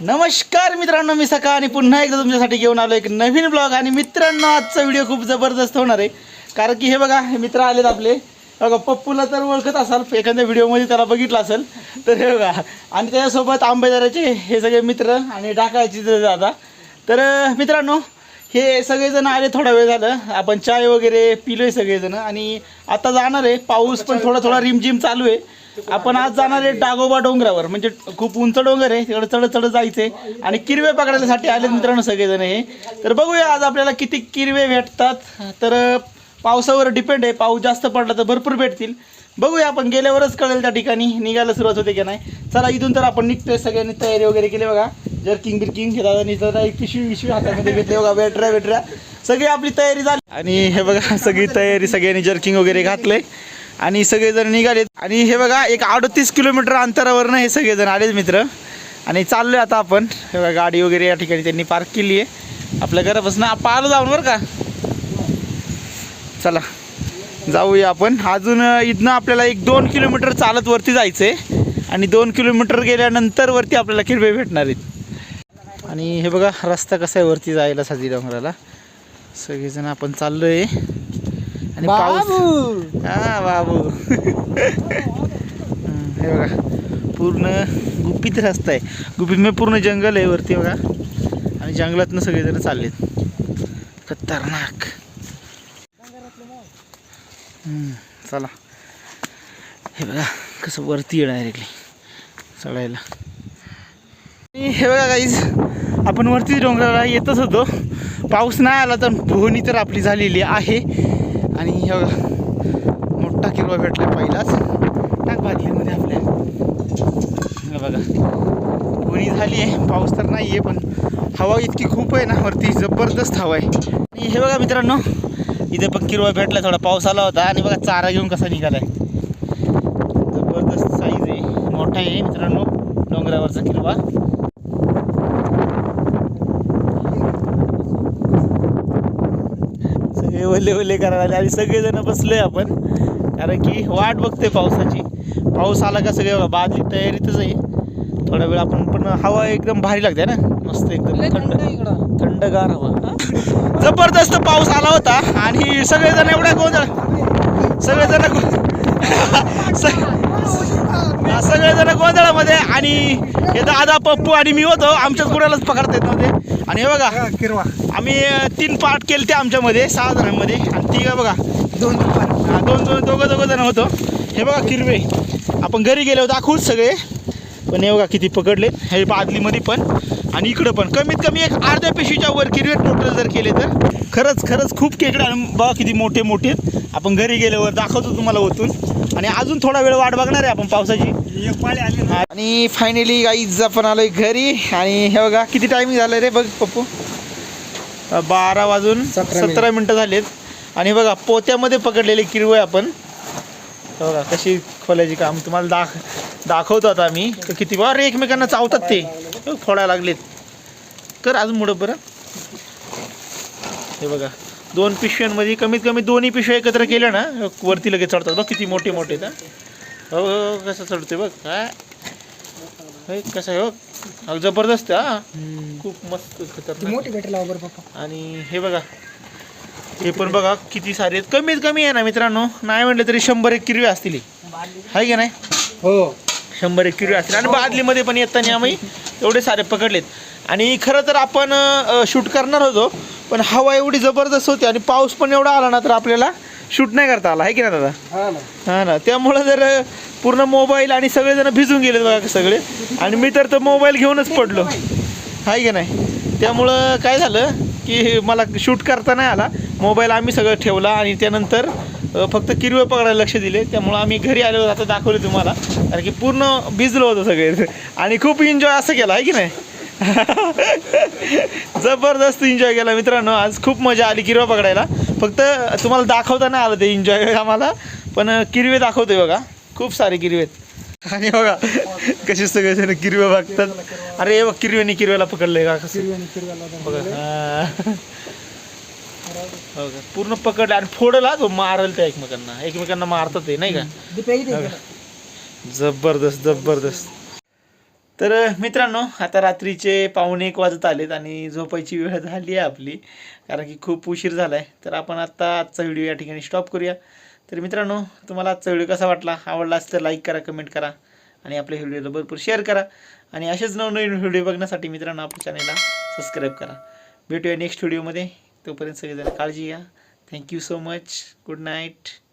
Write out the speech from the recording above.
नमस्कार मित्रांनो मी सका आणि पुन्हा एकदा तुमच्यासाठी घेऊन आलो एक नवीन ब्लॉग आणि मित्रांनो आजचा व्हिडिओ खूप जबरदस्त होणार आहे. कारण की हे बघा हे मित्र आलेत आपले. बघा पप्पूला तर ओळखत असाल एखाद्या व्हिडिओमध्ये त्याला बघितलं असेल. तर हे बघा आणि त्याच्यासोबत आंबेदाराचे हे सगळे मित्र आणि डाकायचे दादा. तर मित्रांनो हे सगळेजण आले थोडा वेळ झालं. आपण चाय वगैरे पिलोय सगळेजण. आणि आता जाणार आहे पाऊस पण थोडा थोडा रिमझिम चालू आहे. आपण आज जाणार आहे डागोबा डोंगरावर. म्हणजे खूप उंच डोंगर आहे तिकडे चढ चढ जायचंय. आणि किरवे पकडण्यासाठी आले मित्रांनो सगळेजण हे. तर बघूया आज आपल्याला किती किरवे भेटतात. तर पावसावर डिपेंड आहे. पाऊस जास्त पडला तर भरपूर भेटतील. बघूया आपण गेल्यावरच कळेल त्या ठिकाणी. निघायला सुरुवात होते की नाही. चला इथून तर आपण निघतोय. सगळ्यांनी तयारी वगैरे केली बघा. जर्किंग बिरकिंग हे दादानी तर एक पिशवी विशवी हातामध्ये घेतले बघा. वेटऱ्या वेटऱ्या. सगळी आपली तयारी झाली. आणि हे बघा सगळी तयारी सगळ्यांनी जर्किंग वगैरे घातले आणि सगळेजण निघालेत आणि हे बघा एक अडतीस किलोमीटर अंतरावरनं हे सगळेजण आलेत मित्र. आणि चाललोय आता आपण. हे बघा गाडी वगैरे या ठिकाणी त्यांनी पार्क केली आहे आपल्या घरापासून आपण आलो जाऊन बरं का? चला जाऊया आपण. अजून इथनं आपल्याला एक दोन किलोमीटर चालत वरती जायचं आहे आणि दोन किलोमीटर गेल्यानंतर वरती आपल्याला किरवे भेटणार आहेत. आणि हे बघा रस्ता कसा आहे वरती जायला साजी डोंगराला सगळेजण आपण चाललोय. आणि पाऊस. हा बाबू. हे बघा पूर्ण गुपित रस्ता आहे. गुपित म्हणजे पूर्ण जंगल आहे वरती बघा. आणि जंगलातनं सगळेजण चाललेत. खतरनाक. चला. हे बघा कसं वरती आहे डायरेक्टली चढायला. आणि हे बघा काहीच आपण वरती डोंगराला येतच होतो. पाऊस नाही आला तर पोहणी तर आपली झालेली आहे. आणि हे बघा मोठा किरवा भेटला पहिलाच. टाक बादलीमध्ये आपल्या. बघा. पोहणी झाली आहे. पाऊस तर नाही आहे पण हवा इतकी खूप आहे ना वरती जबरदस्त हवा आहे. आणि हे बघा मित्रांनो इथे पण किरवा भेटला थोडा पाऊस आला होता. आणि बघा चारा घेऊन कसा निघालाय. जबरदस्त साईज आहे. मोठा आहे मित्रांनो डोंगरावरचा किरवा सगळे ओले ओले करायला आणि सगळेजण बसलोय आपण. कारण की वाट बघते पावसाची. पाऊस आला का सगळे बादली तयारीतच आहे. थोडा वेळ आपण पण हवा एकदम भारी लागते ना. मस्त एकदम थंड थंडगार हवा. जबरदस्त पाऊस आला होता आणि सगळेजण एवढ्या गोंधळ. सगळेजण गो- स- सगळेजण गोंधळामध्ये आणि हे दादा पप्पू आणि मी होतो. आमच्याच गुरालाच पकडता येत नव्हते. आणि हे बघा किरवा. आम्ही तीन पार्ट केले ते आमच्यामध्ये सहा जणांमध्ये. आणि ती बघा दोन दुपार हा, दोन दोन दोघं दोघं जण होतो. हे बघा किरवे. आपण घरी गेलो दाखवूच सगळे. पण हे बघा किती पकडलेत. हे बादलीमध्ये पण. आणि इकडं पण. कमीत कमी एक अर्ध्या पिशवीच्या वर किरवे टोटल जर केले तर. खरंच खरंच खूप केकडे आणि बघा किती मोठे मोठे. आपण घरी गेल्यावर दाखवतो तुम्हाला ओतून आणि अजून थोडा वेळ वाट बघणार आहे आपण पावसाची. एक पाळी आली आणि फायनली गाईज आपण आलोय घरी. आणि हे बघा किती टायमिंग झालं रे बघ पप्पू. बारा वाजून सतरा मिनिट. झालेत. आणि बघा पोत्यामध्ये पकडलेले किरवय आपण. बघा कशी खोलायची काम तुम्हाला दाख दाखवतो आता आम्ही. किती बरं एकमेकांना चावतात ते. फोडायला लागलेत. कर अजून मुडं बरं. हे बघा. दोन पिशव्यांमध्ये कमीत कमी दोन्ही पिशव्या एकत्र केल्या ना वरती लगेच चढतात बघ किती मोठे मोठे आहेत हा. हो हो कसं चढते बघ काय हे कसं आहे बघ अहो, जबरदस्त हा. खूप मस्त खतरनाक. आणि हे बघा हे पण बघा किती सारे आहेत. कमीत कमी आहे ना मित्रांनो नाही म्हटलं तरी शंभर एक किरवे असतील. आहे की नाही? हो. शंभर एक किरवे असतील. आणि बादलीमध्ये पण येताना आम्ही. एवढे सारे पकडलेत. आणि खरं तर आपण शूट करणार होतो. पण हवा एवढी जबरदस्त होती आणि पाऊस पण एवढा आला ना तर आपल्याला शूट नाही करता आला. आहे की नाही दादा? हा ना. हा ना. त्यामुळं जर पूर्ण मोबाईल आणि सगळेजण भिजून गेले बघा सगळे. आणि मी तर तो मोबाईल घेऊनच पडलो. आहे की नाही? त्यामुळं काय झालं की मला शूट करता नाही आला. मोबाईल आम्ही सगळं ठेवला आणि त्यानंतर फक्त किरवे पकडायला लक्ष दिले. त्यामुळं आम्ही घरी आलो आता दाखवले तुम्हाला. कारण की पूर्ण भिजलो होतो सगळे. आणि खूप एन्जॉय असं केलं. आहे की नाही? जबरदस्त एन्जॉय केला मित्रांनो. आज खूप मजा आली किरवा पकडायला. फक्त तुम्हाला दाखवता नाही आलं ते एन्जॉय आम्हाला पण किरवे दाखवतोय बघा. खूप सारे किरवे आहेत. आणि बघा कसे सगळे जण किरवे बघतात. अरे बघ किरवेने किरव्याला पकडलंय का. बघा. हा. का? पूर्ण पकडलं आणि फोडला तो मारल त्या एकमेकांना. एकमेकांना मारतात ते नाही का? जबरदस्त जबरदस्त. तर मित्रांनो आता रात्रीचे पावणे एक वाजत आलेत आणि झोपायची वेळ झाली आहे आपली कारण की खूप उशीर झाला आहे तर आपण आत्ता आजचा व्हिडिओ या ठिकाणी स्टॉप करूया. तर मित्रांनो तुम्हाला आजचा व्हिडिओ कसा वाटला? आवडला असेल तर लाईक करा कमेंट करा आणि आपल्या व्हिडिओला भरपूर शेअर करा. आणि असेच नवनवीन व्हिडिओ बघण्यासाठी मित्रांनो आपल्या चॅनलला सबस्क्राईब करा. भेटूया नेक्स्ट व्हिडिओमध्ये. तोपर्यंत सगळेजण काळजी घ्या. Thank you so much good night